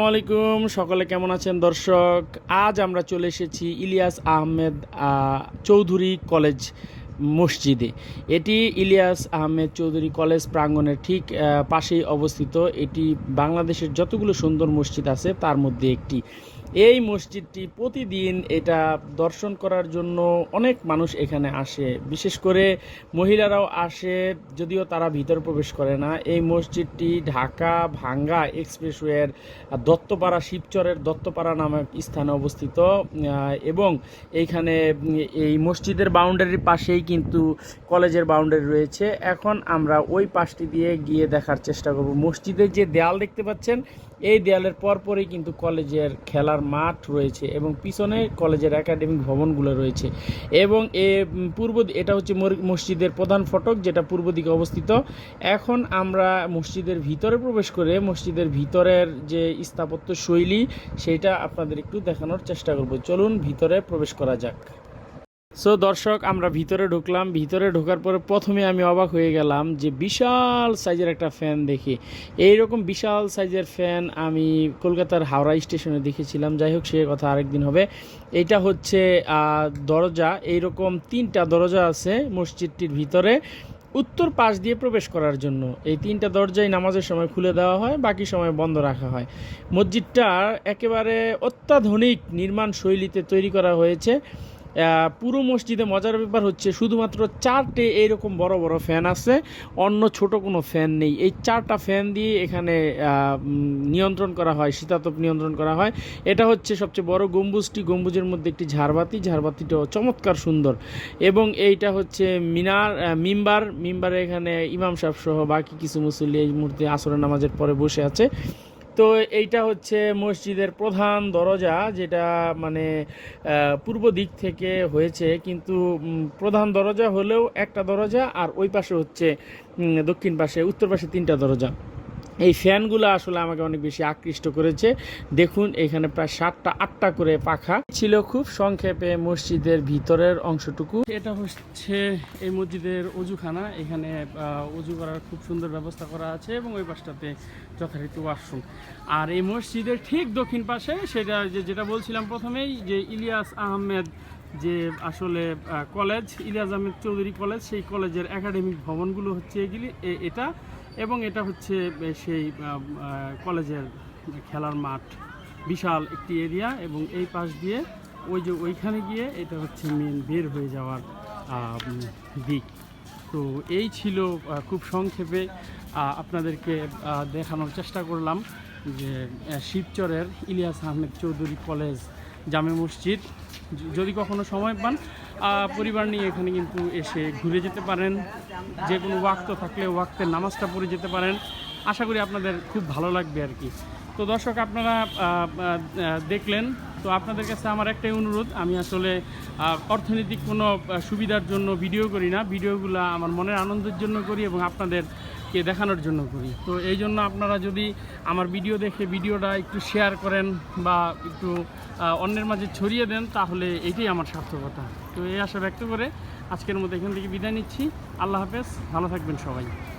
আসসালামাইকুম সকলে কেমন আছেন দর্শক? আজ আমরা চলে এসেছি ইলিয়াস আহমেদ চৌধুরী কলেজ মসজিদে। এটি ইলিয়াস আহমেদ চৌধুরী কলেজ প্রাঙ্গণের ঠিক পাশেই অবস্থিত। এটি বাংলাদেশের যতগুলো সুন্দর মসজিদ আছে, তার মধ্যে একটি। এই মসজিদটি প্রতিদিন এটা দর্শন করার জন্য অনেক মানুষ এখানে আসে। বিশেষ করে মহিলারাও আসে, যদিও তারা ভিতর প্রবেশ করে না। এই মসজিদটি ঢাকা ভাঙ্গা এক্সপ্রেসওয়ের দত্তপাড়া, শিবচরের দত্তপাড়া নামক স্থানে অবস্থিত। এবং এইখানে এই মসজিদের বাউন্ডারির পাশেই কিন্তু কলেজের বাউন্ডারি রয়েছে। এখন আমরা ওই পাশটি দিয়ে গিয়ে দেখার চেষ্টা করব। মসজিদের যে দেয়াল দেখতে পাচ্ছেন এই দেয়ালের পরপরই কিন্তু কলেজের খেলার মাঠ রয়েছে এবং পিছনে কলেজের একাডেমিক ভবনগুলো রয়েছে এবং এ পূর্ব এটা হচ্ছে মসজিদের প্রধান ফটক যেটা পূর্ব দিকে অবস্থিত। এখন আমরা মসজিদের ভিতরে প্রবেশ করে মসজিদের ভিতরের যে স্থাপত্য শৈলী, সেটা আপনাদের একটু দেখানোর চেষ্টা করব। চলুন ভিতরে প্রবেশ করা যাক। সো দর্শক, আমরা ভিতরে ঢুকলাম। ভিতরে ঢোকার পরে প্রথমে আমি অবাক হয়ে গেলাম যে বিশাল সাইজের একটা ফ্যান দেখে। এইরকম বিশাল সাইজের ফ্যান আমি কলকাতার হাওড়া স্টেশনে দেখেছিলাম। যাই হোক, সে কথা আরেকদিন হবে। এটা হচ্ছে দরজা। এইরকম তিনটা দরজা আছে মসজিদটির ভিতরে উত্তর পাশ দিয়ে প্রবেশ করার জন্য। এই তিনটা দরজাই নামাজের সময় খুলে দেওয়া হয়, বাকি সময় বন্ধ রাখা হয়। মসজিদটা একেবারে অত্যাধুনিক নির্মাণ শৈলীতে তৈরি করা হয়েছে। পুরো মসজিদে মজার ব্যাপার হচ্ছে শুধুমাত্র চারটে এইরকম বড় বড় ফ্যান আছে, অন্য ছোট কোনো ফ্যান নেই। এই চারটা ফ্যান দিয়ে এখানে নিয়ন্ত্রণ করা হয়, শীতাতপ নিয়ন্ত্রণ করা হয়। এটা হচ্ছে সবচেয়ে বড় গম্বুজটি। গম্বুজের মধ্যে একটি ঝাড়বাতি। ঝাড়বাতিটাও চমৎকার সুন্দর। এবং এইটা হচ্ছে মিনার মিম্বার। মিম্বারে এখানে ইমাম সাহেব সহ বাকি কিছু মুসল্লি এই মুহূর্তে আসরের নামাজের পরে বসে আছে। তো এইটা হচ্ছে মসজিদের প্রধান দরজা, যেটা মানে পূর্ব দিক থেকে হয়েছে। কিন্তু প্রধান দরজা হলেও একটা দরজা, আর ওই পাশে হচ্ছে দক্ষিণ পাশে, উত্তর পাশে তিনটা দরজা। এই ফ্যানগুলো আসলে আমাকে অনেক বেশি আকৃষ্ট করেছে। দেখুন, এখানে প্রায় সাতটা, আটটা করে পাখা ছিল খুব সংক্ষেপে মসজিদের ভিতরের অংশটুকু। এটা হচ্ছে এই মসজিদের অজুখানা। এখানে অজু করার খুব সুন্দর ব্যবস্থা করা আছে এবং ওই পাশটাতে যথারীতি ওয়াশরুম। আর এই মসজিদের ঠিক দক্ষিণ পাশে সেটা যে, যেটা বলছিলাম প্রথমেই, যে ইলিয়াস আহমেদ যে আসলে কলেজ, ইলিয়াস আহমেদ চৌধুরী কলেজ, সেই কলেজের একাডেমিক ভবনগুলো হচ্ছে এগুলি। এটা এবং এটা হচ্ছে সেই কলেজের খেলার মাঠ। বিশাল একটি এরিয়া এবং এই পাশ দিয়ে ওই যে ওইখানে গিয়ে এটা হচ্ছে মেন বের হয়ে যাওয়ার দিক। তো এই ছিল খুব সংক্ষেপে আপনাদেরকে দেখানোর চেষ্টা করলাম যে শিবচরের ইলিয়াস আহমেদ চৌধুরী কলেজ জামে মসজিদ। যদি কখনো সময় পান পরিবার নিয়ে এখানে কিন্তু এসে ঘুরে যেতে পারেন। যে কোনো ওয়াক্ত থাকলে ওয়াক্তের নামাজটা পড়ে যেতে পারেন। আশা করি আপনাদের খুব ভালো লাগবে আর কি। তো দর্শক, আপনারা দেখলেন। তো আপনাদের কাছে আমার একটাই অনুরোধ, আমি আসলে অর্থনৈতিক কোনো সুবিধার জন্য ভিডিও করি না। ভিডিওগুলো আমার মনের আনন্দের জন্য করি এবং আপনাদেরকে দেখানোর জন্য করি। তো এই জন্য আপনারা যদি আমার ভিডিও দেখে ভিডিওটা একটু শেয়ার করেন বা একটু অন্যের মাঝে ছড়িয়ে দেন, তাহলে এটাই আমার সার্থকতা। তো এই আশা ব্যক্ত করে আজকের মতো এখান থেকে বিদায় নিচ্ছি। আল্লাহ হাফেজ, ভালো থাকবেন সবাই।